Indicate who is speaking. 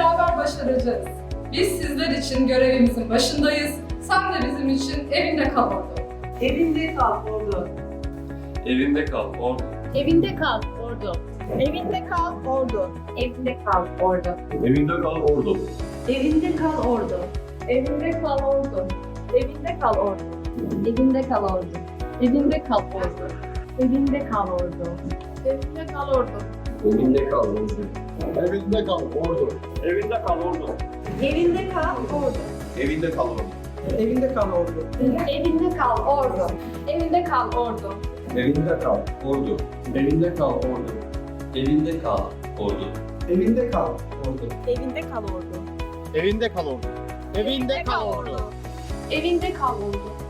Speaker 1: beraber başaracağız. Biz sizler için görevimizin başındayız. Sen de bizim için evinde kal orada.
Speaker 2: Evinde kal ordu.
Speaker 3: Evinde kal, orada.
Speaker 4: Evinde kal ordu.
Speaker 2: Evinde kal ordu.
Speaker 4: Evinde kal ordu.
Speaker 3: Evinde kal, orada.
Speaker 2: Evinde kal ordu.
Speaker 1: Evinde kal orada.
Speaker 4: Evinde kal ordu. Evinde kal ordu. Evinde kal ordu. Evinde kal ordu.
Speaker 1: Evinde kal orada.
Speaker 3: Evinde kal, orada.
Speaker 5: Evinde kal ordu.
Speaker 3: Evinde kal, orada.
Speaker 2: Evinde kal ordu.
Speaker 5: Evinde kal ordu.
Speaker 2: Evinde kal ordu.
Speaker 4: Evinde kal ordu. Evinde kal ordu.
Speaker 3: Evinde kal, ordu. Evinde kal, orada. Evinde kal, orada.
Speaker 5: Evinde kal ordu.
Speaker 2: Evinde kal ordu.
Speaker 5: Evinde kal ordu.
Speaker 4: Evinde kal ordu. Evinde kal ordu.